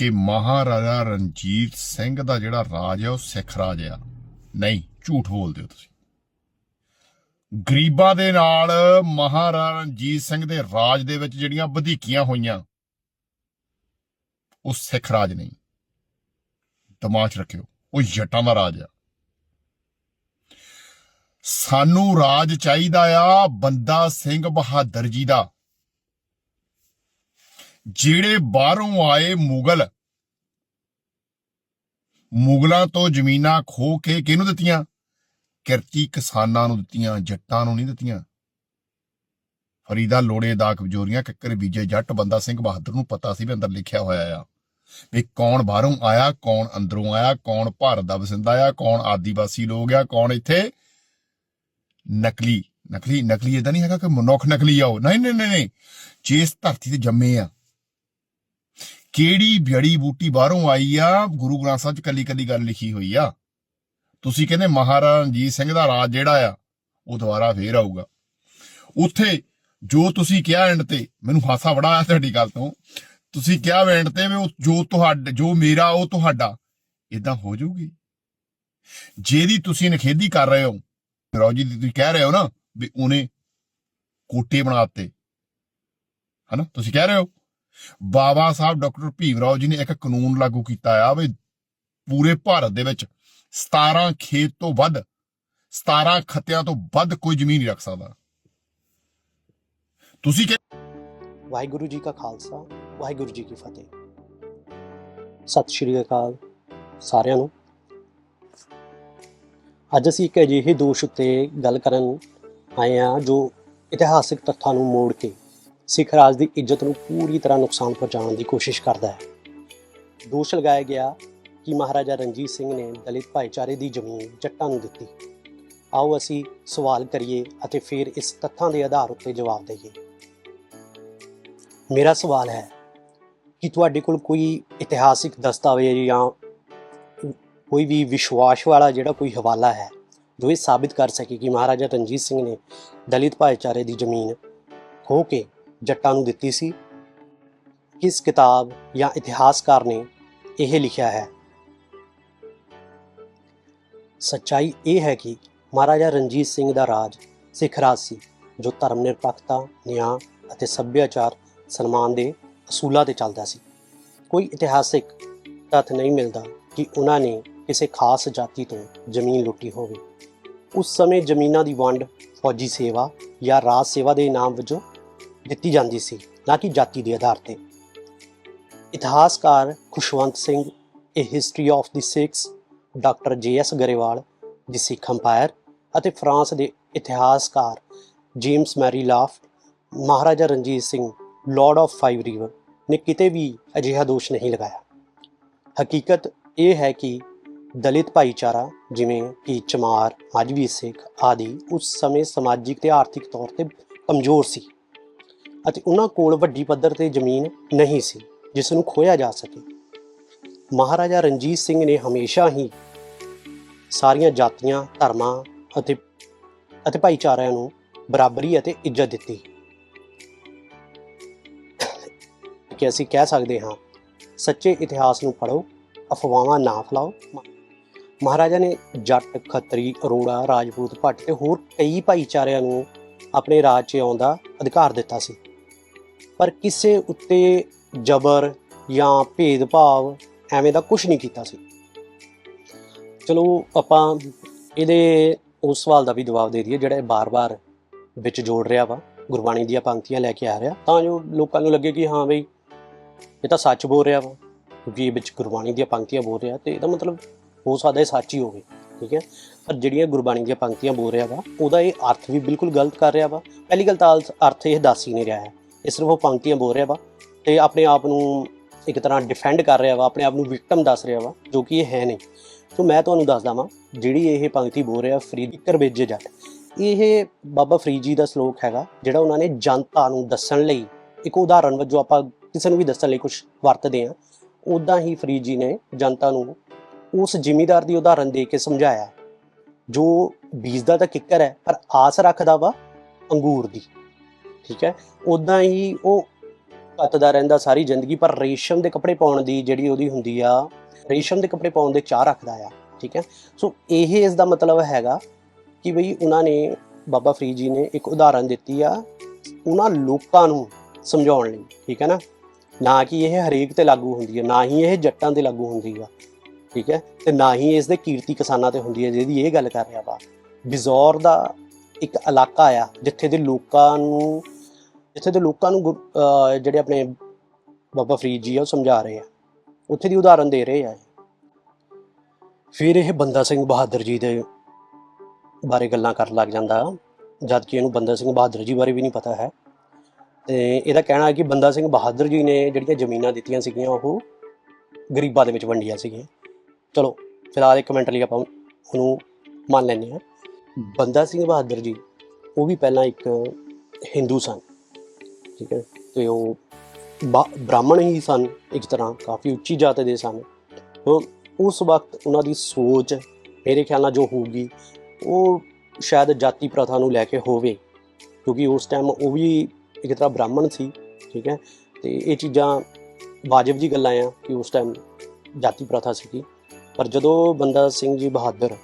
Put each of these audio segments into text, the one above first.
ਕਿ ਮਹਾਰਾਜਾ ਰਣਜੀਤ ਸਿੰਘ ਦਾ ਜਿਹੜਾ ਰਾਜ ਹੈ ਉਹ ਸਿੱਖ ਰਾਜ ਆ। ਨਹੀਂ, ਝੂਠ ਬੋਲਦੇ ਹੋ ਤੁਸੀਂ। ਗਰੀਬਾਂ ਦੇ ਨਾਲ ਮਹਾਰਾਜਾ ਰਣਜੀਤ ਸਿੰਘ ਦੇ ਰਾਜ ਦੇ ਵਿੱਚ ਜਿਹੜੀਆਂ ਵਧੀਕੀਆਂ ਹੋਈਆਂ, ਉਹ ਸਿੱਖ ਰਾਜ ਨਹੀਂ। ਦਿਮਾਗ 'ਚ ਰੱਖਿਓ, ਉਹ ਜੱਟਾਂ ਦਾ ਰਾਜ ਆ। ਸਾਨੂੰ ਰਾਜ ਚਾਹੀਦਾ ਆ ਬੰਦਾ ਸਿੰਘ ਬਹਾਦਰ ਜੀ ਦਾ। ਜਿਹੜੇ ਬਾਹਰੋਂ ਆਏ ਮੁਗਲ, ਮੁਗਲਾਂ ਤੋਂ ਜ਼ਮੀਨਾਂ ਖੋ ਕੇ ਕਿਹਨੂੰ ਦਿੱਤੀਆਂ? ਕਿਰਤੀ ਕਿਸਾਨਾਂ ਨੂੰ ਦਿੱਤੀਆਂ, ਜੱਟਾਂ ਨੂੰ ਨਹੀਂ ਦਿੱਤੀਆਂ। ਫਰੀਦਾ ਲੋੜੇ ਦਾ ਕਬਜੋਰੀਆਂ ਕਿੱਕਰ ਬੀਜੇ ਜੱਟ, ਬੰਦਾ ਸਿੰਘ ਬਹਾਦਰ ਨੂੰ ਪਤਾ ਸੀ ਵੀ ਅੰਦਰ ਲਿਖਿਆ ਹੋਇਆ ਆ ਵੀ ਕੌਣ ਬਾਹਰੋਂ ਆਇਆ, ਕੌਣ ਅੰਦਰੋਂ ਆਇਆ, ਕੌਣ ਭਾਰਤ ਦਾ ਵਸਿੰਦਾ ਆ, ਕੌਣ ਆਦੀਵਾਸੀ ਲੋਕ ਆ, ਕੌਣ ਇੱਥੇ ਨਕਲੀ ਨਕਲੀ ਨਕਲੀ ਇਹਦਾ ਨਹੀਂ ਹੈਗਾ ਕਿ ਮਨੁੱਖ ਨਕਲੀ ਆਓ ਨਹੀਂ ਨਹੀਂ ਨਹੀਂ ਨਹੀਂ। ਜਿਸ ਧਰਤੀ ਤੇ ਜੰਮੇ ਆ ਕਿਹੜੀ ਬੜੀ ਬੂਟੀ ਬਾਹਰੋਂ ਆਈ ਆ? ਗੁਰੂ ਗ੍ਰੰਥ ਸਾਹਿਬ ਚ ਕੱਲੀ ਕੱਲੀ ਗੱਲ ਲਿਖੀ ਹੋਈ ਆ। ਤੁਸੀਂ ਕਹਿੰਦੇ ਮਹਾਰਾਜਾ ਰਣਜੀਤ ਸਿੰਘ ਦਾ ਰਾਜ ਜਿਹੜਾ ਆ, ਉਹ ਦੁਬਾਰਾ ਫੇਰ ਆਊਗਾ। ਉੱਥੇ ਜੋ ਤੁਸੀਂ ਕਿਹਾ ਐਂਡ ਤੇ, ਮੈਨੂੰ ਹਾਸਾ ਬੜਾ ਆਇਆ ਤੁਹਾਡੀ ਗੱਲ ਤੋਂ। ਤੁਸੀਂ ਕਿਹਾ ਐਂਡ ਤੇ ਵੀ ਉਹ ਜੋ ਤੁਹਾਡਾ, ਜੋ ਮੇਰਾ, ਉਹ ਤੁਹਾਡਾ ਇਦਾਂ ਹੋ ਜਾਊਗੀ। ਜਿਹਦੀ ਤੁਸੀਂ ਨਖੇਦੀ ਕਰ ਰਹੇ ਹੋ ਰੋਜੀ ਦੀ ਤੁਸੀਂ ਕਹਿ ਰਹੇ ਹੋ ਨਾ ਵੀ ਉਹਨੇ ਕੋਟੇ ਬਣਾਤੇ ਹਨਾ? ਤੁਸੀਂ ਕਹਿ ਰਹੇ ਹੋ? ਬਾਬਾ ਸਾਹਿਬ ਡਾਕਟਰ ਭੀਮ ਰਾਓ ਜੀ ਨੇ ਇੱਕ ਕਾਨੂੰਨ ਲਾਗੂ ਕੀਤਾ ਆ ਵੀ ਪੂਰੇ ਭਾਰਤ ਦੇ ਵਿੱਚ 17 ਖੇਤ ਤੋਂ ਵੱਧ 17 ਖੱਤਿਆਂ ਤੋਂ ਵੱਧ ਕੋਈ ਜ਼ਮੀਨ ਨਹੀਂ ਰੱਖ ਸਕਦਾ। ਤੁਸੀਂ ਕਿ ਵਾਹਿਗੁਰੂ ਜੀ ਕਾ ਖਾਲਸਾ, ਵਾਹਿਗੁਰੂ ਜੀ ਕੀ ਫਤਿਹ। ਸਤਿ ਸ਼੍ਰੀ ਅਕਾਲ ਸਾਰਿਆਂ ਨੂੰ। ਅੱਜ ਅਸੀਂ ਇੱਕ ਅਜਿਹੇ ਦੋਸ਼ ਉੱਤੇ ਗੱਲ ਕਰਨ ਆਏ ਹਾਂ ਜੋ ਇਤਿਹਾਸਿਕ ਤੱਥਾਂ ਨੂੰ ਮੋੜ ਕੇ ਸਿੱਖ ਰਾਜ ਦੀ ਇੱਜ਼ਤ ਨੂੰ ਪੂਰੀ ਤਰ੍ਹਾਂ ਨੁਕਸਾਨ ਪਹੁੰਚਾਉਣ ਦੀ ਕੋਸ਼ਿਸ਼ ਕਰਦਾ ਹੈ। ਦੋਸ਼ ਲਗਾਇਆ ਗਿਆ ਕਿ ਮਹਾਰਾਜਾ ਰਣਜੀਤ ਸਿੰਘ ਨੇ ਦਲਿਤ ਭਾਈਚਾਰੇ ਦੀ ਜ਼ਮੀਨ ਜੱਟਾਂ ਨੂੰ ਦਿੱਤੀ। ਆਓ ਅਸੀਂ ਸਵਾਲ ਕਰੀਏ ਅਤੇ ਫਿਰ ਇਸ ਤੱਥਾਂ ਦੇ ਆਧਾਰ ਉੱਤੇ ਜਵਾਬ ਦੇਈਏ। ਮੇਰਾ ਸਵਾਲ ਹੈ ਕਿ ਤੁਹਾਡੇ ਕੋਲ ਕੋਈ ਇਤਿਹਾਸਿਕ ਦਸਤਾਵੇਜ਼ ਜਾਂ ਕੋਈ ਵੀ ਵਿਸ਼ਵਾਸ ਵਾਲਾ ਜਿਹੜਾ ਕੋਈ ਹਵਾਲਾ ਹੈ, ਜੋ ਇਹ ਸਾਬਿਤ ਕਰ ਸਕੇ ਕਿ ਮਹਾਰਾਜਾ ਰਣਜੀਤ ਸਿੰਘ ਨੇ ਦਲਿਤ ਭਾਈਚਾਰੇ ਦੀ ਜ਼ਮੀਨ ਖੋ ਕੇ ਜੱਟਾਂ ਨੂੰ ਦਿੱਤੀ ਸੀ। ਕਿਸ ਕਿਤਾਬ ਜਾਂ ਇਤਿਹਾਸਕਾਰ ਨੇ ਇਹ ਲਿਖਿਆ ਹੈ? ਸੱਚਾਈ ਇਹ ਹੈ ਕਿ ਮਹਾਰਾਜਾ ਰਣਜੀਤ ਸਿੰਘ ਦਾ ਰਾਜ ਸਿੱਖ ਰਾਜ ਸੀ, ਜੋ ਧਰਮ ਨਿਰਪੱਖਤਾ ਨਿਆਂ ਅਤੇ ਸੱਭਿਆਚਾਰ ਸਨਮਾਨ ਦੇ ਅਸੂਲਾਂ ਤੇ ਚੱਲਦਾ ਸੀ। ਕੋਈ ਇਤਿਹਾਸਿਕ ਤੱਥ ਨਹੀਂ ਮਿਲਦਾ ਕਿ ਉਹਨਾਂ ਨੇ ਕਿਸੇ ਖਾਸ ਜਾਤੀ ਤੋਂ ਜ਼ਮੀਨ ਲੁੱਟੀ ਹੋਵੇ। ਉਸ ਸਮੇਂ ਜ਼ਮੀਨਾਂ ਦੀ ਵੰਡ, ਫੌਜੀ ਸੇਵਾ ਜਾਂ ਰਾਜ ਸੇਵਾ ਦੇ ਇਨਾਮ ਵਜੋਂ ਦਿੱਤੀ ਜਾਂਦੀ ਸੀ, ਨਾ ਕਿ ਜਾਤੀ ਦੇ ਆਧਾਰ ਤੇ। ਇਤਿਹਾਸਕਾਰ Khushwant Singh a history of the Sikhs doctor J S Grewal the Sikh empire ਅਤੇ ਫਰਾਂਸ ਦੇ ਇਤਿਹਾਸਕਾਰ James Mary Lafont Maharaja Ranjit Singh lord of five river ਨੇ ਕਿਤੇ ਵੀ ਅਜਿਹਾ ਦੋਸ਼ ਨਹੀਂ ਲਗਾਇਆ। ਹਕੀਕਤ ਇਹ ਹੈ ਕਿ ਦਲਿਤ ਭਾਈਚਾਰਾ ਜਿਵੇਂ ਕਿ ਚਮਾਰ ਮਾਝਵੀ ਸਿੱਖ ਆਦਿ ਉਸ ਸਮੇਂ ਸਮਾਜਿਕ ਤੇ ਆਰਥਿਕ ਤੌਰ ਤੇ ਕਮਜ਼ੋਰ ਸੀ। ਅਤੇ ਉਹਨਾਂ ਕੋਲ ਵੱਡੀ ਪੱਧਰ ਤੇ ਜ਼ਮੀਨ ਨਹੀਂ ਸੀ ਜਿਸ ਨੂੰ ਖੋਇਆ ਜਾ ਸਕੇ। ਮਹਾਰਾਜਾ ਰਣਜੀਤ ਸਿੰਘ ਨੇ ਹਮੇਸ਼ਾ ਹੀ ਸਾਰੀਆਂ ਜਾਤੀਆਂ, ਧਰਮਾਂ ਅਤੇ ਅਤੇ ਭਾਈਚਾਰਿਆਂ ਨੂੰ ਬਰਾਬਰੀ ਅਤੇ ਇੱਜ਼ਤ ਦਿੱਤੀ। ਕਿ ਅਸੀਂ ਕਹਿ ਸਕਦੇ ਹਾਂ, ਸੱਚੇ ਇਤਿਹਾਸ ਨੂੰ ਪੜ੍ਹੋ, ਅਫਵਾਹਾਂ ਨਾ ਫੈਲਾਓ। ਮਹਾਰਾਜਾ ਨੇ ਜੱਟ, ਖੱਤਰੀ, ਅਰੋੜਾ, ਰਾਜਪੂਤ, ਭੱਟ ਤੇ ਹੋਰ ਕਈ ਭਾਈਚਾਰਿਆਂ ਨੂੰ ਆਪਣੇ ਰਾਜ 'ਚ ਆਉਣ ਦਾ ਅਧਿਕਾਰ ਦਿੱਤਾ ਸੀ। ਪਰ ਕਿਸੇ ਉੱਤੇ ਜ਼ਬਰ ਜਾਂ ਭੇਦਭਾਵ ਐਵੇਂ ਦਾ ਕੁਝ ਨਹੀਂ ਕੀਤਾ ਸੀ। ਚਲੋ ਆਪਾਂ ਇਹਦੇ ਉਸ ਸਵਾਲ ਦਾ ਵੀ ਜਵਾਬ ਦੇ ਦਈਏ ਜਿਹੜਾ ਇਹ ਬਾਰ-ਬਾਰ ਵਿੱਚ ਜੋੜ ਰਿਹਾ ਵਾ। ਗੁਰਬਾਣੀ ਦੀਆਂ ਪੰਕਤੀਆਂ ਲੈ ਕੇ ਆ ਰਿਹਾ। ਤਾਂ ਜੋ ਲੋਕਾਂ ਨੂੰ ਲੱਗੇ ਕਿ ਹਾਂ ਬਈ ਇਹ ਤਾਂ ਸੱਚ ਬੋਲ ਰਿਹਾ ਵਾ, ਕਿਉਂਕਿ ਇਹ ਵਿੱਚ ਗੁਰਬਾਣੀ ਦੀਆਂ ਪੰਕਤੀਆਂ ਬੋਲ ਰਿਹਾ ਤੇ ਇਹਦਾ ਮਤਲਬ ਹੋ ਸਕਦਾ ਇਹ ਸੱਚ ਹੀ ਹੋਵੇ, ਠੀਕ ਹੈ? ਪਰ ਜਿਹੜੀਆਂ ਗੁਰਬਾਣੀ ਦੀਆਂ ਪੰਕਤੀਆਂ ਬੋਲ ਰਿਹਾ ਵਾ, ਉਹਦਾ ਇਹ ਅਰਥ ਵੀ ਬਿਲਕੁਲ ਗਲਤ ਕਰ ਰਿਹਾ ਵਾ। ਪਹਿਲੀ ਗੱਲ ਤਾਂ ਅਰਥ ਇਹ ਦੱਸ ਹੀ ਨਹੀਂ ਰਿਹਾ ਹੈ। ਇਹ ਸਿਰਫ ਉਹ ਪੰਕਤੀਆਂ ਬੋਲ ਰਿਹਾ ਵਾ ਤੇ ਆਪਣੇ ਆਪ ਨੂੰ ਇੱਕ ਤਰ੍ਹਾਂ ਡਿਫੈਂਡ ਕਰ ਰਿਹਾ ਵਾ, ਆਪਣੇ ਆਪ ਨੂੰ ਵਿਕਟਮ ਦੱਸ ਰਿਹਾ ਵਾ, ਜੋ ਕਿ ਇਹ ਹੈ ਨਹੀਂ। ਸੋ ਮੈਂ ਤੁਹਾਨੂੰ ਦੱਸਦਾ ਵਾਂ, ਜਿਹੜੀ ਇਹ ਪੰਕਤੀ ਬੋਲ ਰਿਹਾ ਫਰੀਦ ਕਰ ਵੇਜੇ ਜੱਟ। ਇਹ ਬਾਬਾ ਫਰੀਦ ਜੀ ਦਾ ਸ਼ਲੋਕ ਹੈਗਾ, ਜਿਹੜਾ ਉਹਨਾਂ ਨੇ ਜਨਤਾ ਨੂੰ ਦੱਸਣ ਲਈ ਇੱਕ ਉਦਾਹਰਨ ਵਜੋਂ ਆਪਾਂ ਕਿਸੇ ਨੂੰ ਵੀ ਦੱਸਣ ਲਈ ਕੁਝ ਵਰਤਦੇ ਆ ਉਦਾਂ ਹੀ ਫਰੀਦ ਜੀ ਨੇ ਜਨਤਾ ਨੂੰ ਉਸ ਜ਼ਿਮੀਦਾਰ ਦੀ ਉਦਾਹਰਨ ਦੇ ਕੇ ਸਮਝਾਇਆ, ਜੋ ਬੀਜਦਾ ਤਾਂ ਕਿੱਕਰ ਹੈ, ਪਰ ਆਸ ਰੱਖਦਾ ਵਾ ਅੰਗੂਰ ਦੀ। ਠੀਕ ਹੈ? ਉਦਾਂ ਹੀ ਉਹ ਕੱਤਦਾ ਰਹਿੰਦਾ ਸਾਰੀ ਜ਼ਿੰਦਗੀ, ਪਰ ਰੇਸ਼ਮ ਦੇ ਕੱਪੜੇ ਪਾਉਣ ਦੀ ਜਿਹੜੀ ਉਹਦੀ ਹੁੰਦੀ ਆ, ਰੇਸ਼ਮ ਦੇ ਕੱਪੜੇ ਪਾਉਣ ਦੇ ਚਾਹ ਰੱਖਦਾ ਆ, ਠੀਕ ਹੈ? ਸੋ ਇਹ ਇਸ ਦਾ ਮਤਲਬ ਹੈਗਾ ਕਿ ਬਈ ਉਹਨਾਂ ਨੇ, ਬਾਬਾ ਫਰੀਦ ਜੀ ਨੇ ਇੱਕ ਉਦਾਹਰਨ ਦਿੱਤੀ ਆ ਉਹਨਾਂ ਲੋਕਾਂ ਨੂੰ ਸਮਝਾਉਣ ਲਈ, ਠੀਕ ਹੈ ਨਾ? ਨਾ ਕਿ ਇਹ ਹਰੇਕ ਤੇ ਲਾਗੂ ਹੁੰਦੀ ਹੈ ਨਾ ਹੀ ਇਹ ਜੱਟਾਂ ਤੇ ਲਾਗੂ ਹੁੰਦੀ ਆ, ਠੀਕ ਹੈ? ਤੇ ਨਾ ਹੀ ਇਸ ਦੇ ਕੀਰਤੀ ਕਿਸਾਨਾਂ ਤੇ ਹੁੰਦੀ ਹੈ ਜਿਹਦੀ ਇਹ ਗੱਲ ਕਰ ਰਿਹਾ ਵਾ। ਬਿਜ਼ੌਰ ਦਾ ਇੱਕ ਇਲਾਕਾ ਆ, ਜਿੱਥੇ ਦੇ ਲੋਕਾਂ ਨੂੰ ਜਿੱਥੇ ਦੇ ਲੋਕਾਂ ਨੂੰ ਗੁਰ- ਜਿਹੜੇ ਆਪਣੇ ਬਾਬਾ ਫਰੀਦ ਜੀ ਆ, ਉਹ ਸਮਝਾ ਰਹੇ ਆ। ਉੱਥੇ ਦੀ ਉਦਾਹਰਨ ਦੇ ਰਹੇ ਆ ਫਿਰ ਇਹ ਬੰਦਾ ਸਿੰਘ ਬਹਾਦਰ ਜੀ ਦੇ ਬਾਰੇ ਗੱਲਾਂ ਕਰਨ ਲੱਗ ਜਾਂਦਾ। ਜਦ ਕਿ ਇਹਨੂੰ ਬੰਦਾ ਸਿੰਘ ਬਹਾਦਰ ਜੀ ਬਾਰੇ ਵੀ ਨਹੀਂ ਪਤਾ ਹੈ। ਤੇ ਇਹਦਾ ਕਹਿਣਾ ਹੈ ਕਿ ਬੰਦਾ ਸਿੰਘ ਬਹਾਦਰ ਜੀ ਨੇ ਜਿਹੜੀਆਂ ਜ਼ਮੀਨਾਂ ਦਿੱਤੀਆਂ ਸੀਗੀਆਂ, ਉਹ ਗਰੀਬਾਂ ਦੇ ਵਿੱਚ ਵੰਡੀਆਂ ਸੀਗੀਆਂ। ਚਲੋ ਫਿਲਹਾਲ ਇੱਕ ਮਿੰਟ ਲਈ ਆਪਾਂ ਉਹਨੂੰ ਮੰਨ ਲੈਂਦੇ ਹਾਂ। ਬੰਦਾ ਸਿੰਘ ਬਹਾਦਰ ਜੀ, ਉਹ ਵੀ ਪਹਿਲਾਂ ਇੱਕ ਹਿੰਦੂ ਸਨ। ਠੀਕ ਹੈ? ਤੇ ਉਹ ਬਾ- ਬ੍ਰਾਹਮਣ ਹੀ ਸਨ, ਇੱਕ ਤਰ੍ਹਾਂ ਕਾਫੀ ਉੱਚੀ ਜਾਤ ਦੇ ਸਨ। ਤੋਂ ਉਸ ਵਕਤ ਉਹਨਾਂ ਦੀ ਸੋਚ, ਮੇਰੇ ਖਿਆਲ ਨਾਲ ਜੋ ਹੋਊਗੀ, ਉਹ ਸ਼ਾਇਦ ਜਾਤੀ ਪ੍ਰਥਾ ਨੂੰ ਲੈ ਕੇ ਹੋਵੇ, ਕਿਉਂਕਿ ਉਸ ਟਾਈਮ ਉਹ ਵੀ ਇੱਕ ਤਰ੍ਹਾਂ ਬ੍ਰਾਹਮਣ ਸੀ, ਠੀਕ ਹੈ? ਤੇ ਇਹ ਚੀਜ਼ਾਂ ਵਾਜਬ ਜੀ ਗੱਲਾਂ ਆ ਕਿ ਉਸ ਟਾਈਮ ਜਾਤੀ ਪ੍ਰਥਾ ਸੀਗੀ। ਪਰ ਜਦੋਂ ਬੰਦਾ ਸਿੰਘ ਜੀ ਬਹਾਦਰ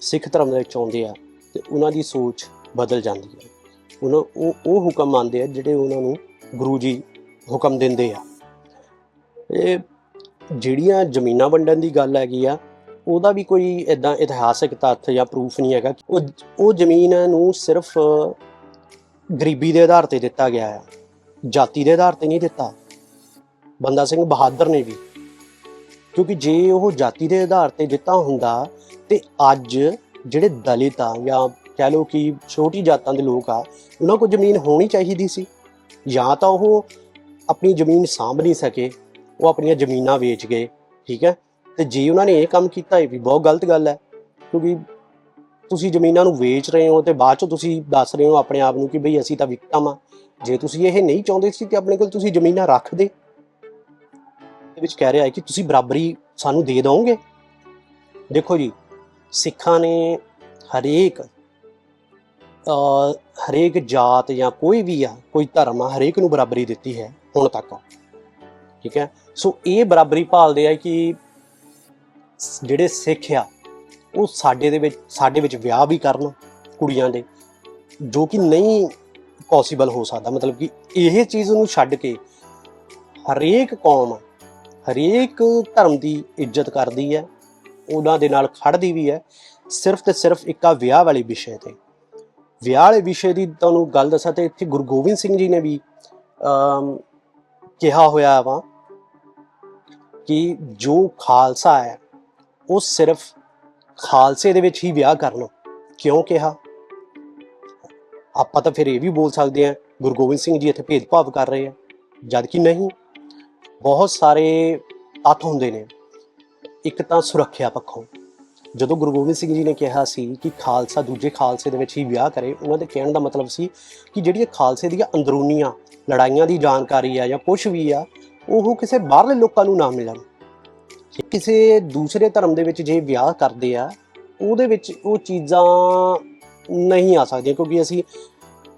ਸਿੱਖ ਧਰਮ ਦੇ ਵਿੱਚ ਆਉਂਦੇ ਆ, ਤੇ ਉਹਨਾਂ ਦੀ ਸੋਚ ਬਦਲ ਜਾਂਦੀ ਹੈ। ਉਹਨਾਂ ਉਹ ਉਹ ਹੁਕਮ ਮੰਨਦੇ ਆ ਜਿਹੜੇ ਉਹਨਾਂ ਨੂੰ ਗੁਰੂ ਜੀ ਹੁਕਮ ਦਿੰਦੇ ਆ। ਇਹ ਜਿਹੜੀਆਂ ਜ਼ਮੀਨਾਂ ਵੰਡਣ ਦੀ ਗੱਲ ਹੈਗੀ ਆ, ਉਹਦਾ ਵੀ ਕੋਈ ਇਦਾਂ ਇਤਿਹਾਸਿਕ ਤੱਥ ਜਾਂ ਪ੍ਰੂਫ ਨਹੀਂ ਹੈਗਾ। ਉਹ ਉਹ ਜ਼ਮੀਨ ਨੂੰ ਸਿਰਫ ਗਰੀਬੀ ਦੇ ਆਧਾਰ ਤੇ ਦਿੱਤਾ ਗਿਆ ਹੈ ਜਾਤੀ ਦੇ ਆਧਾਰ ਤੇ ਨਹੀਂ ਦਿੱਤਾ। ਬੰਦਾ ਸਿੰਘ ਬਹਾਦਰ ਨੇ ਵੀ। ਕਿਉਂਕਿ ਜੇ ਉਹ ਜਾਤੀ ਦੇ ਆਧਾਰ ਤੇ ਦਿੱਤਾ ਹੁੰਦਾ, ਤੇ ਅੱਜ ਜਿਹੜੇ ਦਲਿਤ ਆ ਜਾਂ ਕਹਿ ਲਓ ਕਿ ਛੋਟੀ ਜਾਤਾਂ ਦੇ ਲੋਕ ਆ, ਉਹਨਾਂ ਕੋਲ ਜ਼ਮੀਨ ਹੋਣੀ ਚਾਹੀਦੀ ਸੀ। ਜਾਂ ਤਾਂ ਉਹ ਆਪਣੀ ਜ਼ਮੀਨ ਸਾਂਭ ਨਹੀਂ ਸਕੇ, ਉਹ ਆਪਣੀਆਂ ਜ਼ਮੀਨਾਂ ਵੇਚ ਗਏ, ਠੀਕ ਹੈ? ਤੇ ਜੇ ਉਹਨਾਂ ਨੇ ਇਹ ਕੰਮ ਕੀਤਾ, ਇਹ ਵੀ ਬਹੁਤ ਗਲਤ ਗੱਲ ਹੈ, ਕਿਉਂਕਿ ਤੁਸੀਂ ਜ਼ਮੀਨਾਂ ਨੂੰ ਵੇਚ ਰਹੇ ਹੋ ਤੇ ਬਾਅਦ ਚੋਂ ਤੁਸੀਂ ਦੱਸ ਰਹੇ ਹੋ ਆਪਣੇ ਆਪ ਨੂੰ ਕਿ ਬਈ ਅਸੀਂ ਤਾਂ ਵਿਕਟਮ ਆ। ਜੇ ਤੁਸੀਂ ਇਹ ਨਹੀਂ ਚਾਹੁੰਦੇ ਸੀ ਤੇ ਆਪਣੇ ਕੋਲ ਤੁਸੀਂ ਜ਼ਮੀਨਾਂ ਰੱਖ ਦੇ। ਵਿੱਚ ਕਹਿ ਰਿਹਾ ਹੈ ਕਿ ਤੁਸੀਂ ਬਰਾਬਰੀ ਸਾਨੂੰ ਦੇ ਦਿਓਗੇ ਦੇਖੋ ਜੀ, ਸਿੱਖਾਂ ਨੇ ਹਰੇਕ ਹਰੇਕ ਜਾਤ ਜਾਂ ਕੋਈ ਵੀ ਆ, ਕੋਈ ਧਰਮ ਆ, ਹਰੇਕ ਨੂੰ ਬਰਾਬਰੀ ਦਿੱਤੀ ਹੈ ਹੁਣ ਤੱਕ। ਠੀਕ ਹੈ? ਸੋ ਇਹ ਬਰਾਬਰੀ ਭਾਲਦੇ ਆ ਕਿ ਜਿਹੜੇ ਸਿੱਖ ਆ, ਉਹ ਸਾਡੇ ਦੇ ਵਿੱਚ, ਸਾਡੇ ਵਿੱਚ ਵਿਆਹ ਵੀ ਕਰਨ ਕੁੜੀਆਂ ਦੇ, ਜੋ ਕਿ ਨਹੀਂ ਪੋਸੀਬਲ ਹੋ ਸਕਦਾ। ਮਤਲਬ ਕਿ ਇਹ ਚੀਜ਼ ਨੂੰ ਛੱਡ ਕੇ ਹਰੇਕ ਕੌਮ, ਹਰੇਕ ਧਰਮ ਦੀ ਇੱਜ਼ਤ ਕਰਦੀ ਹੈ, ਉਹਨਾਂ ਦੇ ਨਾਲ ਖੜਦੀ ਵੀ ਹੈ, ਸਿਰਫ ਤੇ ਸਿਰਫ ਇੱਕਾ ਵਿਆਹ ਵਾਲੀ ਵਿਸ਼ੇ ਤੇ। ਵਿਆਹ ਵਾਲੇ ਵਿਸ਼ੇ ਦੀ ਤੁਹਾਨੂੰ ਗੱਲ ਦੱਸਾਂ ਤੇ ਇੱਥੇ ਗੁਰੂ ਗੋਬਿੰਦ ਸਿੰਘ ਜੀ ਨੇ ਵੀ ਅਮ, ਕਿਹਾ ਹੋਇਆ ਵਾ ਕਿ ਜੋ ਖਾਲਸਾ ਹੈ ਉਹ ਸਿਰਫ ਖਾਲਸੇ ਦੇ ਵਿੱਚ ਹੀ ਵਿਆਹ ਕਰਨ। ਕਿਉਂ ਕਿਹਾ? ਆਪਾਂ ਤਾਂ ਫਿਰ ਇਹ ਵੀ ਬੋਲ ਸਕਦੇ ਹਾਂ ਗੁਰੂ ਗੋਬਿੰਦ ਸਿੰਘ ਜੀ ਇੱਥੇ ਭੇਦਭਾਵ ਕਰ ਰਹੇ ਆ। ਜਦ ਕਿ ਨਹੀਂ ਬਹੁਤ ਸਾਰੇ ਤੱਥ ਹੁੰਦੇ ਨੇ। ਇੱਕ ਤਾਂ ਸੁਰੱਖਿਆ ਪੱਖੋਂ। ਜਦੋਂ ਗੁਰੂ ਗੋਬਿੰਦ ਸਿੰਘ ਜੀ ਨੇ ਕਿਹਾ ਸੀ ਕਿ ਖਾਲਸਾ ਦੂਜੇ ਖਾਲਸੇ ਦੇ ਵਿੱਚ ਹੀ ਵਿਆਹ ਕਰੇ, ਉਹਨਾਂ ਦੇ ਕਹਿਣ ਦਾ ਮਤਲਬ ਸੀ ਕਿ ਜਿਹੜੀਆਂ ਖਾਲਸੇ ਦੀਆਂ ਅੰਦਰੂਨੀਆਂ ਲੜਾਈਆਂ ਦੀ ਜਾਣਕਾਰੀ ਆ ਜਾਂ ਕੁਝ ਵੀ ਆ, ਉਹ ਕਿਸੇ ਬਾਹਰਲੇ ਲੋਕਾਂ ਨੂੰ ਨਾ ਮਿਲਣ। ਕਿਸੇ ਦੂਸਰੇ ਧਰਮ ਦੇ ਵਿੱਚ ਜੇ ਵਿਆਹ ਕਰਦੇ ਆ, ਉਹਦੇ ਵਿੱਚ ਉਹ ਚੀਜ਼ਾਂ ਨਹੀਂ ਆ ਸਕਦੀਆਂ ਕਿਉਂਕਿ ਅਸੀਂ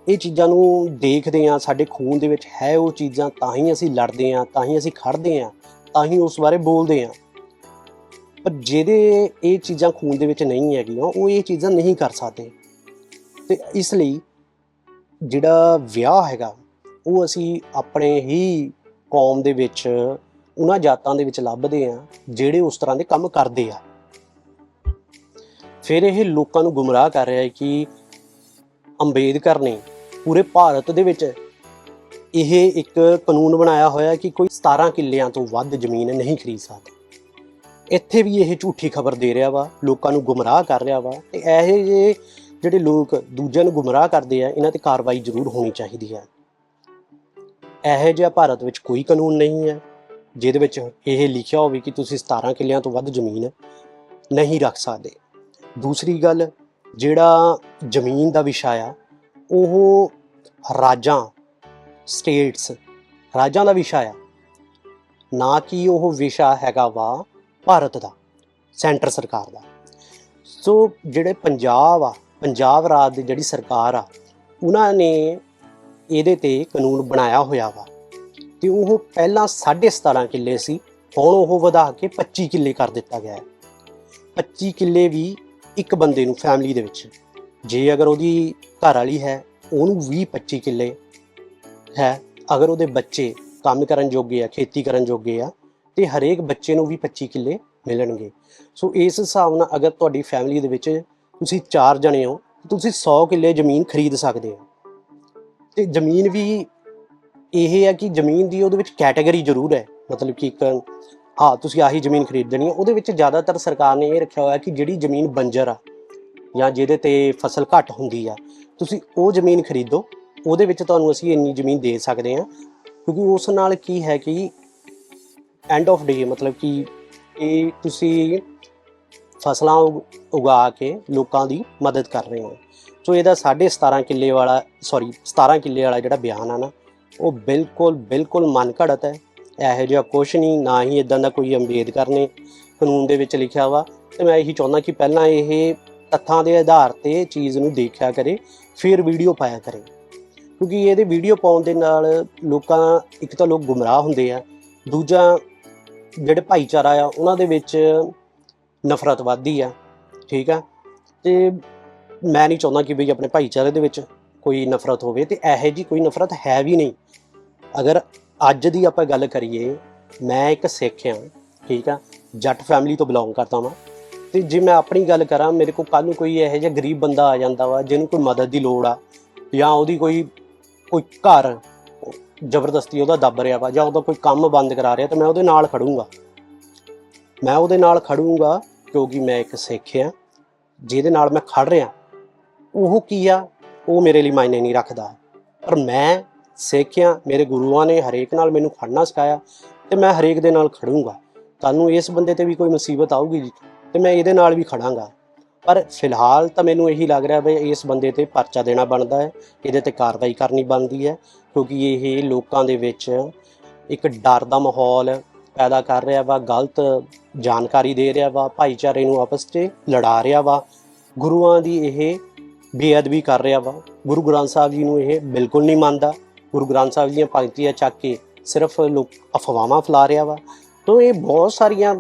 ਇਹ ਚੀਜ਼ਾਂ ਨੂੰ ਦੇਖਦੇ ਆ, ਸਾਡੇ ਖੂਨ ਦੇ ਵਿੱਚ ਹੈ ਉਹ ਚੀਜ਼ਾਂ, ਤਾਂ ਹੀ ਅਸੀਂ ਲੜਦੇ ਆ, ਤਾਂ ਹੀ ਅਸੀਂ ਖੜਦੇ ਆ, ਤਾਂ ਹੀ ਉਸ ਬਾਰੇ ਬੋਲਦੇ ਆ। ਪਰ ਜਿਹਦੇ ਇਹ ਚੀਜ਼ਾਂ ਖੂਨ ਦੇ ਵਿੱਚ ਨਹੀਂ ਹੈਗੀਆਂ, ਉਹ ਇਹ ਚੀਜ਼ਾਂ ਨਹੀਂ ਕਰ ਸਕਦੇ। ਤੇ ਇਸ ਲਈ ਜਿਹੜਾ ਵਿਆਹ ਹੈਗਾ, ਉਹ ਅਸੀਂ ਆਪਣੇ ਹੀ ਕੌਮ ਦੇ ਵਿੱਚ, ਉਹਨਾਂ ਜਾਤਾਂ ਦੇ ਵਿੱਚ ਲੱਭਦੇ ਆ ਜਿਹੜੇ ਉਸ ਤਰ੍ਹਾਂ ਦੇ ਕੰਮ ਕਰਦੇ ਆ। ਫਿਰ ਇਹ ਲੋਕਾਂ ਨੂੰ ਗੁੰਮਰਾਹ ਕਰ ਰਿਹਾ ਹੈ ਕਿ ਅੰਬੇਦਕਰ ਨੇ ਪੂਰੇ ਭਾਰਤ ਦੇ ਵਿੱਚ ਇਹ ਇੱਕ ਕਾਨੂੰਨ ਬਣਾਇਆ ਹੋਇਆ ਕਿ ਕੋਈ 17 ਕਿੱਲਿਆਂ ਤੋਂ ਵੱਧ ਜ਼ਮੀਨ ਨਹੀਂ ਖਰੀਦ ਸਕਦਾ। ਇੱਥੇ ਵੀ ਇਹ ਝੂਠੀ ਖਬਰ ਦੇ ਰਿਹਾ ਵਾ, ਲੋਕਾਂ ਨੂੰ ਗੁੰਮਰਾਹ ਕਰ ਰਿਹਾ ਵਾ ਤੇ ਇਹੋ ਜਿਹੇ ਜਿਹੜੇ ਲੋਕ ਦੂਜਿਆਂ ਨੂੰ ਗੁੰਮਰਾਹ ਕਰਦੇ ਆ, ਇਹਨਾਂ ਤੇ ਕਾਰਵਾਈ ਜ਼ਰੂਰ ਹੋਣੀ ਚਾਹੀਦੀ ਹੈ ਇਹੋ ਜਿਹਾ ਭਾਰਤ ਵਿੱਚ ਕੋਈ ਕਾਨੂੰਨ ਨਹੀਂ ਹੈ ਜਿਹਦੇ ਵਿੱਚ ਇਹ ਲਿਖਿਆ ਹੋਵੇ ਕਿ ਤੁਸੀਂ 17 ਕਿੱਲਿਆਂ ਤੋਂ ਵੱਧ ਜ਼ਮੀਨ ਨਹੀਂ ਰੱਖ ਸਕਦੇ। ਦੂਸਰੀ ਗੱਲ, ਜਿਹੜਾ ਜ਼ਮੀਨ ਦਾ ਵਿਸ਼ਾ ਆ, ਉਹ ਰਾਜਾਂ, ਸਟੇਟਸ, ਰਾਜਾਂ ਦਾ ਵਿਸ਼ਾ ਆ। ਨਾ ਕਿ ਉਹ ਵਿਸ਼ਾ ਹੈਗਾ ਵਾ ਭਾਰਤ ਦਾ, ਸੈਂਟਰ ਸਰਕਾਰ ਦਾ। ਸੋ ਜਿਹੜੇ ਪੰਜਾਬ ਆ, ਪੰਜਾਬ ਰਾਜ ਦੀ ਜਿਹੜੀ ਸਰਕਾਰ ਆ, ਉਹਨਾਂ ਨੇ ਇਹਦੇ ਤੇ ਕਾਨੂੰਨ ਬਣਾਇਆ ਹੋਇਆ ਵਾ। ਤੇ ਉਹ ਪਹਿਲਾਂ 17.5 ਕਿੱਲੇ ਸੀ, ਹੁਣ ਉਹ ਵਧਾ ਕੇ 25 ਕਿੱਲੇ ਕਰ ਦਿੱਤਾ ਗਿਆ ਹੈ। 25 ਕਿੱਲੇ ਵੀ ਇੱਕ ਬੰਦੇ ਨੂੰ ਫੈਮਿਲੀ ਦੇ ਵਿੱਚ। ਜੇ ਅਗਰ ਉਹਦੀ ਘਰ ਵਾਲੀ ਹੈ, ਉਹਨੂੰ ਵੀ 25 ਕਿੱਲੇ ਹੈ। ਅਗਰ ਉਹਦੇ ਬੱਚੇ ਕੰਮ ਕਰਨ ਜੋਗੇ ਆ, ਖੇਤੀ ਕਰਨ ਜੋਗੇ ਆ ਤੇ ਹਰੇਕ ਬੱਚੇ ਨੂੰ ਵੀ 25 ਕਿੱਲੇ ਮਿਲਣਗੇ। ਸੋ ਇਸ ਹਿਸਾਬ ਨਾਲ ਅਗਰ ਤੁਹਾਡੀ ਫੈਮਿਲੀ ਦੇ ਵਿੱਚ ਤੁਸੀਂ 4 ਜਣੇ ਹੋ, ਤੁਸੀਂ 100 ਕਿੱਲੇ ਜ਼ਮੀਨ ਖਰੀਦ ਸਕਦੇ ਹੋ। ਤੇ ਜ਼ਮੀਨ ਵੀ ਇਹ ਹੈ ਕਿ ਜ਼ਮੀਨ ਦੀ ਉਹਦੇ ਵਿੱਚ ਕੈਟਾਗਰੀ ਜ਼ਰੂਰ ਹੈ। ਮਤਲਬ ਕਿ ਇੱਕ ਹਾਂ, ਤੁਸੀਂ ਆਹੀ ਜ਼ਮੀਨ ਖਰੀਦਣੀ ਹੈ। ਉਹਦੇ ਵਿੱਚ ਜ਼ਿਆਦਾਤਰ ਸਰਕਾਰ ਨੇ ਇਹ ਰੱਖਿਆ ਹੋਇਆ ਕਿ ਜਿਹੜੀ ਜ਼ਮੀਨ ਬੰਜਰ ਆ ਜਾਂ ਜਿਹਦੇ ਤੇ ਫਸਲ ਘੱਟ ਹੁੰਦੀ ਆ, ਤੁਸੀਂ ਉਹ ਜ਼ਮੀਨ ਖਰੀਦੋ। ਉਹਦੇ ਵਿੱਚ ਤੁਹਾਨੂੰ ਅਸੀਂ ਇੰਨੀ ਜ਼ਮੀਨ ਦੇ ਸਕਦੇ ਹਾਂ। ਕਿਉਂਕਿ ਉਸ ਨਾਲ ਕੀ ਹੈ ਕਿ ਐਂਡ ਆਫ ਡੇ ਮਤਲਬ ਕਿ ਇਹ ਤੁਸੀਂ ਫਸਲਾਂ ਉਗ- ਉਗਾ ਕੇ ਲੋਕਾਂ ਦੀ ਮਦਦ ਕਰ ਰਹੇ ਹੋ। ਸੋ ਇਹਦਾ 17.5 ਕਿੱਲੇ ਵਾਲਾ ਸੌਰੀ 17 ਕਿੱਲੇ ਵਾਲਾ ਜਿਹੜਾ ਬਿਆਨ ਆ ਨਾ, ਉਹ ਬਿਲਕੁਲ ਬਿਲਕੁਲ ਮਨ ਘੜਤ ਹੈ। ਇਹੋ ਜਿਹਾ ਕੁਛ ਨਹੀਂ, ਨਾ ਹੀ ਇਦਾਂ ਦਾ ਕੋਈ ਅੰਬੇਦਕਰ ਨੇ ਕਾਨੂੰਨ ਦੇ ਵਿੱਚ ਲਿਖਿਆ ਵਾ। ਤੇ ਮੈਂ ਇਹੀ ਚਾਹੁੰਦਾ ਕਿ ਪਹਿਲਾਂ ਇਹ ਤੱਥਾਂ ਦੇ ਆਧਾਰ ਤੇ ਚੀਜ਼ ਨੂੰ ਦੇਖਿਆ ਕਰੇ, ਫਿਰ ਵੀਡੀਓ ਪਾਇਆ ਕਰੇ। ਕਿਉਂਕਿ ਇਹਦੇ ਵੀਡੀਓ ਪਾਉਣ ਦੇ ਨਾਲ ਲੋਕਾਂ, ਇੱਕ ਤਾਂ ਲੋਕ ਗੁੰਮਰਾਹ ਹੁੰਦੇ ਆ, ਦੂਜਾ ਜਿਹੜੇ ਭਾਈਚਾਰਾ ਆ, ਉਹਨਾਂ ਦੇ ਵਿੱਚ ਨਫ਼ਰਤ ਵੱਧਦੀ ਆ, ਠੀਕ ਆ? ਤੇ ਮੈਂ ਨਹੀਂ ਚਾਹੁੰਦਾ ਕਿ ਵੀ ਆਪਣੇ ਭਾਈਚਾਰੇ ਦੇ ਵਿੱਚ ਕੋਈ ਨਫ਼ਰਤ ਹੋਵੇ, ਤੇ ਇਹੋ ਜੀ ਕੋਈ ਨਫ਼ਰਤ ਹੈ ਵੀ ਨਹੀਂ। ਅਗਰ ਅੱਜ ਦੀ ਆਪਾਂ ਗੱਲ ਕਰੀਏ, ਮੈਂ ਇੱਕ ਸਿੱਖ ਹਾਂ ਠੀਕ ਆ? ਜੱਟ ਫੈਮਿਲੀ ਤੋਂ ਬਿਲੋਂਗ ਕਰਦਾ ਵਾਂ। ਤੇ ਜੇ ਮੈਂ ਆਪਣੀ ਗੱਲ ਕਰਾਂ, ਮੇਰੇ ਕੋਲ ਕੱਲ ਨੂੰ ਕੋਈ ਇਹੋ ਜਿਹਾ ਗਰੀਬ ਬੰਦਾ ਆ ਜਾਂਦਾ ਵਾ, ਜਿਹਨੂੰ ਕੋਈ ਮਦਦ ਦੀ ਲੋੜ ਆ, ਜਾਂ ਉਹਦੀ ਕੋਈ ਕੋਈ ਘਰ ਜ਼ਬਰਦਸਤੀ ਉਹਦਾ ਦੱਬ ਰਿਹਾ ਵਾ, ਜਾਂ ਉਹਦਾ ਕੋਈ ਕੰਮ ਬੰਦ ਕਰਾ ਰਿਹਾ, ਤਾਂ ਮੈਂ ਉਹਦੇ ਨਾਲ ਖੜੂੰਗਾ। ਮੈਂ ਉਹਦੇ ਨਾਲ ਖੜੂੰਗਾ, ਕਿਉਂਕਿ ਮੈਂ ਇੱਕ ਸਿੱਖ ਹਾਂ, ਜਿਹਦੇ ਨਾਲ ਮੈਂ ਖੜ ਰਿਹਾ। ਉਹ ਕੀ ਆ? ਉਹ ਮੇਰੇ ਲਈ ਮਾਇਨੇ ਨਹੀਂ ਰੱਖਦਾ। ਪਰ ਮੈਂ ਸਿੱਖ ਹਾਂ, ਮੇਰੇ ਗੁਰੂਆਂ ਨੇ ਹਰੇਕ ਨਾਲ ਮੈਨੂੰ ਖੜਨਾ ਸਿਖਾਇਆ, ਤੇ ਮੈਂ ਹਰੇਕ ਦੇ ਨਾਲ ਖੜੂੰਗਾ। ਤੁਹਾਨੂੰ ਇਸ ਬੰਦੇ ਤੇ ਵੀ ਕੋਈ ਮੁਸੀਬਤ ਆਊਗੀ ਜੀ, ਤੇ ਮੈਂ ਇਹਦੇ ਨਾਲ ਵੀ ਖੜਾਂਗਾ। ਪਰ ਫਿਲਹਾਲ ਤਾਂ ਮੈਨੂੰ ਇਹੀ ਲੱਗ ਰਿਹਾ ਵੀ ਇਸ ਬੰਦੇ ਤੇ ਪਰਚਾ ਦੇਣਾ ਬਣਦਾ ਹੈ, ਇਹਦੇ ਤੇ ਕਾਰਵਾਈ ਕਰਨੀ ਬਣਦੀ ਹੈ, ਕਿਉਂਕਿ ਇਹ ਲੋਕਾਂ ਦੇ ਵਿੱਚ ਇੱਕ ਡਰ ਦਾ ਮਾਹੌਲ ਪੈਦਾ ਕਰ ਰਿਹਾ ਵਾ, ਗਲਤ ਜਾਣਕਾਰੀ ਦੇ ਰਿਹਾ ਵਾ, ਭਾਈਚਾਰੇ ਨੂੰ ਆਪਸ 'ਚ ਲੜਾ ਰਿਹਾ ਵਾ, ਗੁਰੂਆਂ ਦੀ ਇਹ ਬੇਅਦਬੀ ਕਰ ਰਿਹਾ ਵਾ। ਗੁਰੂ ਗ੍ਰੰਥ ਸਾਹਿਬ ਜੀ ਨੂੰ ਇਹ ਬਿਲਕੁਲ ਨਹੀਂ ਮੰਨਦਾ। ਗੁਰੂ ਗ੍ਰੰਥ ਸਾਹਿਬ ਦੀਆਂ ਪੰਕਤੀਆਂ ਚੱਕ ਕੇ ਸਿਰਫ ਲੋਕ ਅਫਵਾਹਾਂ ਫੈਲਾ ਰਿਹਾ ਵਾ। ਤੋਂ ਇਹ ਬਹੁਤ ਸਾਰੀਆਂ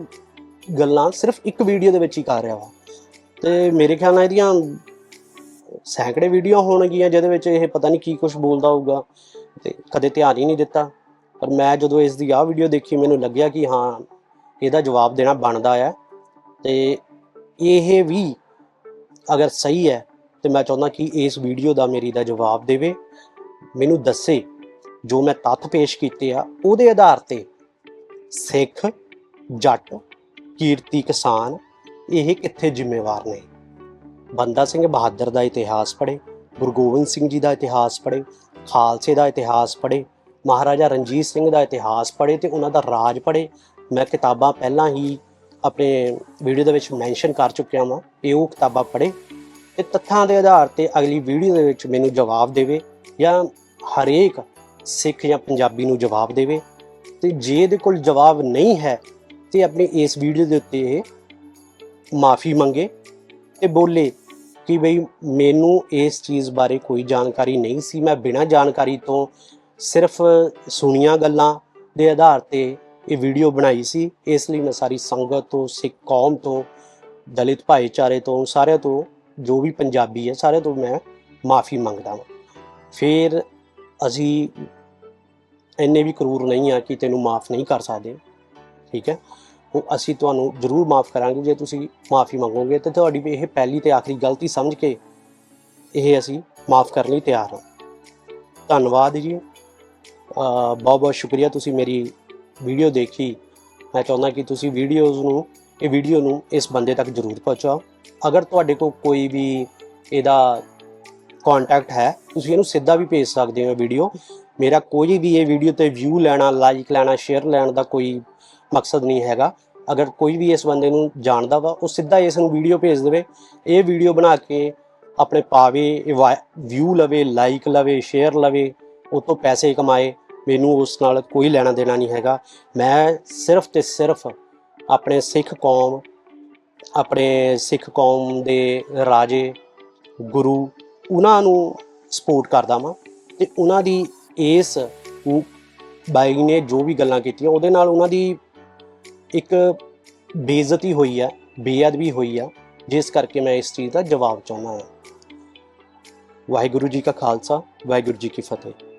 ਗੱਲਾਂ ਸਿਰਫ ਇੱਕ ਵੀਡੀਓ ਦੇ ਵਿੱਚ ਹੀ ਕਰ ਰਿਹਾ ਵਾ। ਤੇ ਮੇਰੇ ਖਿਆਲ ਨਾਲ ਇਹਦੀਆਂ ਸੈਂਕੜੇ ਵੀਡੀਓ ਹੋਣਗੀਆਂ, ਜਿਹਦੇ ਵਿੱਚ ਇਹ ਪਤਾ ਨਹੀਂ ਕੀ ਕੁਝ ਬੋਲਦਾ ਹੋਊਗਾ ਤੇ ਕਦੇ ਧਿਆਨ ਹੀ ਨਹੀਂ ਦਿੱਤਾ। ਪਰ ਮੈਂ ਜਦੋਂ ਇਸ ਦੀ ਆਹ ਵੀਡੀਓ ਦੇਖੀ, ਮੈਨੂੰ ਲੱਗਿਆ ਕਿ ਹਾਂ, ਇਹਦਾ ਜਵਾਬ ਦੇਣਾ ਬਣਦਾ ਹੈ ਤੇ ਇਹ ਵੀ ਅਗਰ ਸਹੀ ਹੈ, ਤੇ ਮੈਂ ਚਾਹੁੰਦਾ ਕਿ ਇਸ ਵੀਡੀਓ ਦਾ ਮੇਰੀ ਦਾ ਜਵਾਬ ਦੇਵੇ। ਮੈਨੂੰ ਦੱਸੇ ਜੋ ਮੈਂ ਤੱਥ ਪੇਸ਼ ਕੀਤੇ ਆ, ਉਹਦੇ ਆਧਾਰ ਤੇ ਸਿੱਖ, ਜੱਟ, ਕੀਰਤੀ ਕਿਸਾਨ ਇਹ ਕਿੱਥੇ ਜ਼ਿੰਮੇਵਾਰ ਨੇ? ਬੰਦਾ ਸਿੰਘ ਬਹਾਦਰ ਦਾ ਇਤਿਹਾਸ ਪੜ੍ਹੇ, ਗੁਰੂ ਗੋਬਿੰਦ ਸਿੰਘ ਜੀ ਦਾ ਇਤਿਹਾਸ ਪੜ੍ਹੇ, ਖਾਲਸੇ ਦਾ ਇਤਿਹਾਸ ਪੜ੍ਹੇ, ਮਹਾਰਾਜਾ ਰਣਜੀਤ ਸਿੰਘ ਦਾ ਇਤਿਹਾਸ ਪੜ੍ਹੇ ਤੇ ਉਹਨਾਂ ਦਾ ਰਾਜ ਪੜ੍ਹੇ, ਮੈਂ ਕਿਤਾਬਾਂ ਪਹਿਲਾਂ ਹੀ ਆਪਣੇ ਵੀਡੀਓ ਦੇ ਵਿੱਚ ਮੈਂਸ਼ਨ ਕਰ ਚੁੱਕਿਆ ਹਾਂ ਇਹ ਉਹ ਕਿਤਾਬਾਂ ਪੜ੍ਹੇ। ਤੇ ਤੱਥਾਂ ਦੇ ਆਧਾਰ ਤੇ ਅਗਲੀ ਵੀਡੀਓ ਦੇ ਵਿੱਚ ਮੈਨੂੰ ਜਵਾਬ ਦੇਵੇ ਜਾਂ ਹਰੇਕ ਸਿੱਖ ਜਾਂ ਪੰਜਾਬੀ ਨੂੰ ਜਵਾਬ ਦੇਵੇ। ਤੇ ਜੇ ਇਹਦੇ ਕੋਲ ਜਵਾਬ ਨਹੀਂ ਹੈ ਤੇ ਆਪਣੀ ਇਸ ਵੀਡੀਓ ਦੇ ਉੱਤੇ ਇਹ ਮਾਫੀ ਮੰਗੇ ਤੇ ਬੋਲੇ ਕਿ ਬਈ ਮੈਨੂੰ ਇਸ ਚੀਜ਼ ਬਾਰੇ ਕੋਈ ਜਾਣਕਾਰੀ ਨਹੀਂ ਸੀ। ਮੈਂ ਬਿਨਾਂ ਜਾਣਕਾਰੀ ਤੋਂ ਸਿਰਫ ਸੁਣੀਆਂ ਗੱਲਾਂ ਦੇ ਆਧਾਰ ਤੇ ਇਹ ਵੀਡੀਓ ਬਣਾਈ ਸੀ। ਇਸ ਲਈ ਮੈਂ ਸਾਰੀ ਸੰਗਤ ਤੋਂ, ਸਿੱਖ ਕੌਮ ਤੋਂ, ਦਲਿਤ ਭਾਈਚਾਰੇ ਤੋਂ, ਸਾਰਿਆਂ ਤੋਂ, ਜੋ ਵੀ ਪੰਜਾਬੀ ਹੈ, ਸਾਰਿਆਂ ਤੋਂ ਮੈਂ ਮਾਫੀ ਮੰਗਦਾ ਹਾਂ ਫਿਰ ਅਸੀਂ ਇੰਨੇ ਵੀ ਕਰੂਰ ਨਹੀਂ ਆ ਕਿ ਤੈਨੂੰ ਮਾਫ ਨਹੀਂ ਕਰ ਸਕਦੇ। ਠੀਕ ਹੈ? ਉਹ ਅਸੀਂ ਤੁਹਾਨੂੰ ਜ਼ਰੂਰ ਮਾਫ ਕਰਾਂਗੇ, ਜੇ ਤੁਸੀਂ ਮਾਫੀ ਮੰਗੋਗੇ ਤੇ ਤੁਹਾਡੀ ਵੀ ਇਹ ਪਹਿਲੀ ਤੇ ਆਖਰੀ ਗਲਤੀ ਸਮਝ ਕੇ ਇਹ ਅਸੀਂ ਮਾਫ ਕਰਨ ਲਈ ਤਿਆਰ ਹਾਂ। ਧੰਨਵਾਦ ਜੀ। ਬਹੁਤ ਬਹੁਤ ਸ਼ੁਕਰੀਆ ਤੁਸੀਂ ਮੇਰੀ ਵੀਡੀਓ ਦੇਖੀ। ਮੈਂ ਚਾਹੁੰਦਾ ਕਿ ਤੁਸੀਂ ਵੀਡੀਓਜ਼ ਨੂੰ, ਇਹ ਵੀਡੀਓ ਨੂੰ ਇਸ ਬੰਦੇ ਤੱਕ ਜ਼ਰੂਰ ਪਹੁੰਚਾਓ। ਅਗਰ ਤੁਹਾਡੇ ਕੋਲ ਕੋਈ ਵੀ ਇਹਦਾ ਕੰਟੈਕਟ ਹੈ, ਤੁਸੀਂ ਇਹਨੂੰ ਸਿੱਧਾ ਵੀ ਭੇਜ ਸਕਦੇ ਹੋ ਵੀਡੀਓ। ਮੇਰਾ ਕੋਈ ਵੀ ਇਹ ਵੀਡੀਓ ਤੇ ਵਿਊ ਲੈਣਾ ਲਾਈਕ ਲੈਣਾ ਸ਼ੇਅਰ ਲੈਣ ਦਾ ਕੋਈ ਮਕਸਦ ਨਹੀਂ ਹੈਗਾ। ਅਗਰ ਕੋਈ ਵੀ ਇਸ ਬੰਦੇ ਨੂੰ ਜਾਣਦਾ ਵਾ, ਉਹ ਸਿੱਧਾ ਇਸ ਨੂੰ ਵੀਡੀਓ ਭੇਜ ਦੇਵੇ। ਇਹ ਵੀਡੀਓ ਬਣਾ ਕੇ ਆਪਣੇ ਪਾਵੇ ਵਿਊ ਲਵੇ ਲਾਈਕ ਲਵੇ ਸ਼ੇਅਰ ਲਵੇ, ਉਹ ਤੋਂ ਪੈਸੇ ਕਮਾਏ, ਮੈਨੂੰ ਉਸ ਨਾਲ ਕੋਈ ਲੈਣਾ ਦੇਣਾ ਨਹੀਂ ਹੈਗਾ। ਮੈਂ ਸਿਰਫ ਤੇ ਸਿਰਫ ਆਪਣੇ ਸਿੱਖ ਕੌਮ, ਆਪਣੇ ਸਿੱਖ ਕੌਮ ਦੇ ਰਾਜੇ, ਗੁਰੂ, ਉਹਨਾਂ ਨੂੰ ਸਪੋਰਟ ਕਰਦਾ ਵਾਂ ਤੇ ਉਹਨਾਂ ਦੀ ਇਸ ਬਾਈ ਨੇ ਜੋ ਵੀ ਗੱਲਾਂ ਕੀਤੀਆਂ, ਉਹਦੇ ਨਾਲ ਉਹਨਾਂ ਦੀ ਇੱਕ ਬੇਇੱਜ਼ਤੀ ਹੋਈ ਆ, ਬੇਅਦਬੀ ਹੋਈ ਆ, ਜਿਸ ਕਰਕੇ ਮੈਂ ਇਸ ਚੀਜ਼ ਦਾ ਜਵਾਬ ਚਾਹੁੰਦਾ ਹਾਂ। ਵਾਹਿਗੁਰੂ ਜੀ ਕਾ ਖਾਲਸਾ, ਵਾਹਿਗੁਰੂ ਜੀ ਕੀ ਫਤਿਹ।